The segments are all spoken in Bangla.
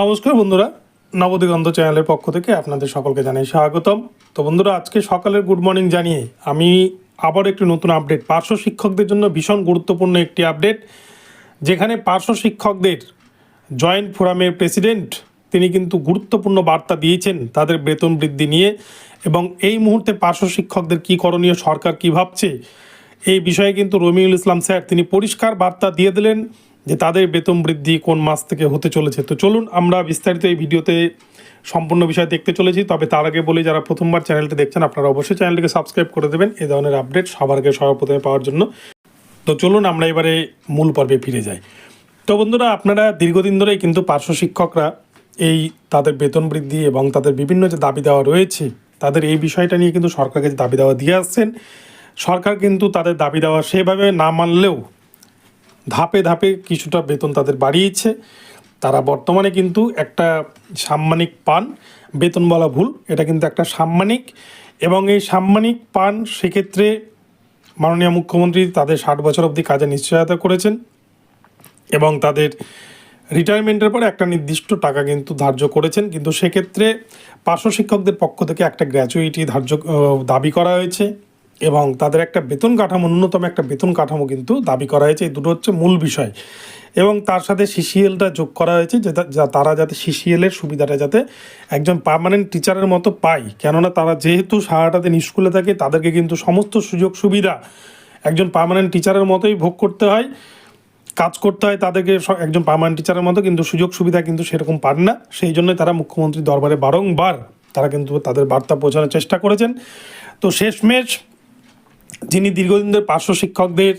নমস্কার বন্ধুরা, নবদিগন্ত চ্যানেলের পক্ষ থেকে আপনাদের সকলকে জানাই স্বাগতম। তো বন্ধুরা, আজকে সকালের গুড মর্নিং জানিয়ে আমি আবার একটি নতুন আপডেট পার্শ্ব শিক্ষকদের জন্য ভীষণ গুরুত্বপূর্ণ একটি আপডেট যেখানে পার্শ্ব শিক্ষকদের জয়েন্ট ফোরামের প্রেসিডেন্ট তিনি কিন্তু গুরুত্বপূর্ণ বার্তা দিয়েছেন তাদের বেতন বৃদ্ধি নিয়ে এবং এই মুহূর্তে পার্শ্ব শিক্ষকদের কী করণীয়, সরকার কী ভাবছে, এই বিষয়ে কিন্তু রমিউল ইসলাম স্যার তিনি পরিষ্কার বার্তা দিয়ে দিলেন। যে তাদের বেতন বৃদ্ধি কোন মাস থেকে হতে চলেছে। তো চলুন আমরা বিস্তারিত এই ভিডিওতে সম্পূর্ণ বিষয় দেখতে চলেছি। তবে তার আগে বলি, যারা প্রথমবার চ্যানেলটি দেখছেন, আপনারা অবশ্যই চ্যানেলটিকে সাবস্ক্রাইব করে দেবেন। এই ধরনের আপডেট সবার আগে সবার প্রথমে পাওয়ার জন্য। তো চলুন আমরা এবারে মূল পর্বে ফিরে যাই। তো বন্ধুরা, আপনারা দীর্ঘদিন ধরেই কিন্তু পার্শ্ব শিক্ষকরা এই তাদের বেতন বৃদ্ধি এবং তাদের বিভিন্ন যে দাবি দেওয়া রয়েছে, তাদের এই বিষয়টা নিয়ে কিন্তু সরকারকে যে দাবি দেওয়া দিয়ে আসছেন, সরকার কিন্তু তাদের দাবি দেওয়া সেভাবে না মানলেও ধাপে ধাপে কিছুটা বেতন তাদের বাড়িয়েছে। তারা বর্তমানে কিন্তু একটা সাম্মানিক পান, বেতন বলা ভুল, এটা কিন্তু একটা সাম্মানিক। এবং এই সাম্মানিক পান সেক্ষেত্রে মাননীয় মুখ্যমন্ত্রী তাদের ষাট বছর অবধি কাজে নিশ্চয়তা করেছেন এবং তাদের রিটায়ারমেন্টের পরে একটা নির্দিষ্ট টাকা কিন্তু ধার্য করেছেন। কিন্তু সেক্ষেত্রে পার্শ্ব শিক্ষকদের পক্ষ থেকে একটা গ্র্যাচুইটি ধার্য দাবি করা হয়েছে। এবং তাদের একটা বেতন কাঠামো, ন্যূনতম একটা বেতন কাঠামো কিন্তু দাবি করা হয়েছে। এই দুটো হচ্ছে মূল বিষয়। এবং তার সাথে সিসিএলটা যোগ করা হয়েছে, যে তারা যাতে সিসিএলের সুবিধাটা যাতে একজন পার্মানেন্ট টিচারের মতো পায়। কেননা তারা যেহেতু সারাটা দিন স্কুলে থাকে, তাদেরকে কিন্তু সমস্ত সুযোগ সুবিধা একজন পার্মানেন্ট টিচারের মতোই ভোগ করতে হয়, কাজ করতে হয়, তাদেরকে একজন পার্মানেন্ট টিচারের মতো কিন্তু সুযোগ সুবিধা কিন্তু সেরকম পান না। সেই জন্যই তারা মুখ্যমন্ত্রী দরবারে বারংবার তারা কিন্তু তাদের বার্তা পৌঁছানোর চেষ্টা করেছেন। তো শেষমেশ যিনি দীর্ঘদিন ধরে পার্শ্ব শিক্ষকদের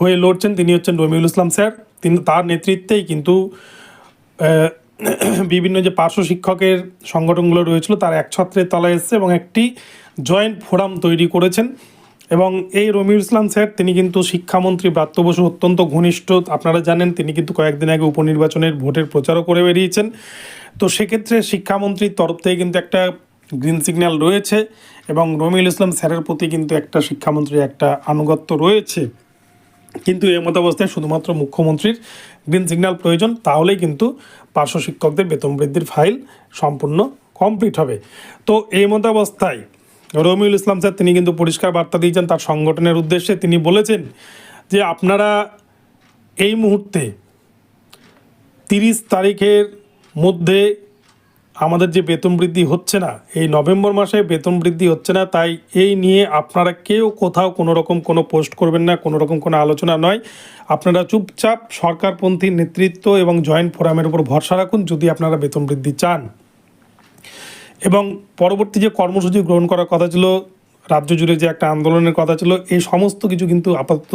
হয়ে লড়ছেন, তিনি হচ্ছেন রমিউল ইসলাম স্যার। তিনি তার নেতৃত্বেই কিন্তু বিভিন্ন যে পার্শ্ব শিক্ষকের সংগঠনগুলো রয়েছিল, তার এক একছত্রের তলায় এসছে এবং একটি জয়েন্ট ফোরাম তৈরি করেছেন। এবং এই রমিউল ইসলাম স্যার, তিনি কিন্তু শিক্ষামন্ত্রী ব্রাত্য বসু অত্যন্ত ঘনিষ্ঠ, আপনারা জানেন, তিনি কিন্তু কয়েকদিন আগে উপনির্বাচনের ভোটের প্রচারও করে বেরিয়েছেন। তো সেক্ষেত্রে শিক্ষামন্ত্রীর তরফ থেকে কিন্তু একটা গ্রিন সিগন্যাল রয়েছে এবং রমিউল ইসলাম স্যারের প্রতি কিন্তু একটা শিক্ষামন্ত্রীর একটা আনুগত্য রয়েছে। কিন্তু এই মতাবস্থায় শুধুমাত্র মুখ্যমন্ত্রীর গ্রিন সিগন্যাল প্রয়োজন, তাহলেই কিন্তু পার্শ্ব শিক্ষকদের বেতন বৃদ্ধির ফাইল সম্পূর্ণ কমপ্লিট হবে। তো এই মতাবস্থায় রমিউল ইসলাম স্যার, তিনি কিন্তু পরিষ্কার বার্তা দিয়েছেন তার সংগঠনের উদ্দেশ্যে। তিনি বলেছেন যে আপনারা এই মুহূর্তে তিরিশ তারিখের মধ্যে আমাদের যে বেতন বৃদ্ধি হচ্ছে না, এই নভেম্বর মাসে বেতন বৃদ্ধি হচ্ছে না, তাই এই নিয়ে আপনারা কেউ কোথাও কোনো রকম কোনো পোস্ট করবেন না, কোনো রকম কোনো আলোচনা নয়। আপনারা চুপচাপ সরকারপন্থী নেতৃত্ব এবং জয়েন্ট ফোরামের উপর ভরসা রাখুন যদি আপনারা বেতন বৃদ্ধি চান। এবং পরবর্তী যে কর্মসূচি গ্রহণ করার কথা ছিল, রাজ্য জুড়ে যে একটা আন্দোলনের কথা ছিল, এই সমস্ত কিছু কিন্তু আপাতত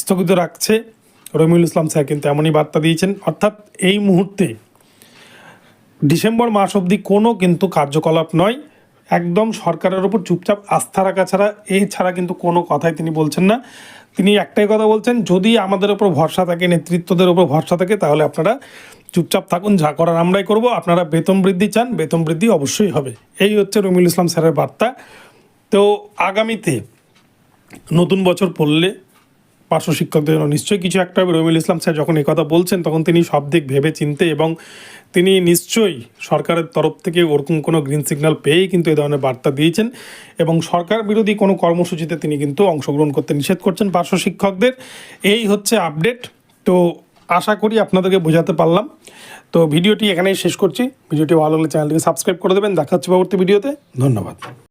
স্থগিত রাখছে। রমিউল ইসলাম স্যার কিন্তু এমনই বার্তা দিয়েছেন। অর্থাৎ এই মুহূর্তে ডিসেম্বর মাস অবধি কোনো কিন্তু কার্যকলাপ নয়। একদম সরকারের ওপর চুপচাপ আস্থা রাখা ছাড়া এই ছাড়া কিন্তু কোনো কথাই তিনি বলছেন না। তিনি একটাই কথা বলছেন, যদি আমাদের ওপর ভরসা থাকে, নেতৃত্বদের ওপর ভরসা থাকে, তাহলে আপনারা চুপচাপ থাকুন, যা করার আমরাই করব। আপনারা বেতন বৃদ্ধি চান, বেতন বৃদ্ধি অবশ্যই হবে। এই হচ্ছে রমিউল ইসলাম স্যারের বার্তা। তো আগামীতে নতুন বছর পড়লে পার্শ্ব শিক্ষকদের জন্য নিশ্চয়ই কিছু একটা রবিউল ইসলাম স্যার যখন কথা বলছেন, তখন তিনি সব দিক ভেবে চিনতে এবং তিনি নিশ্চয়ই সরকারের তরফ থেকে ওরকম কোনো গ্রিন সিগন্যাল পেয়েই কিন্তু এই ধরনের বার্তা দিয়েছেন এবং সরকার বিরোধী কোনো কর্মসূচিতে তিনি কিন্তু অংশগ্রহণ করতে নিষেধ করছেন পার্শ্ব শিক্ষকদের। এই হচ্ছে আপডেট তো আশা করি আপনাদেরকে বোঝাতে পারলাম। তো ভিডিওটি এখানেই শেষ করছি। ভিডিওটি ভালো লাগলে চ্যানেলটিকে সাবস্ক্রাইব করে দেবেন। দেখা হচ্ছে পরবর্তী ভিডিওতে। ধন্যবাদ।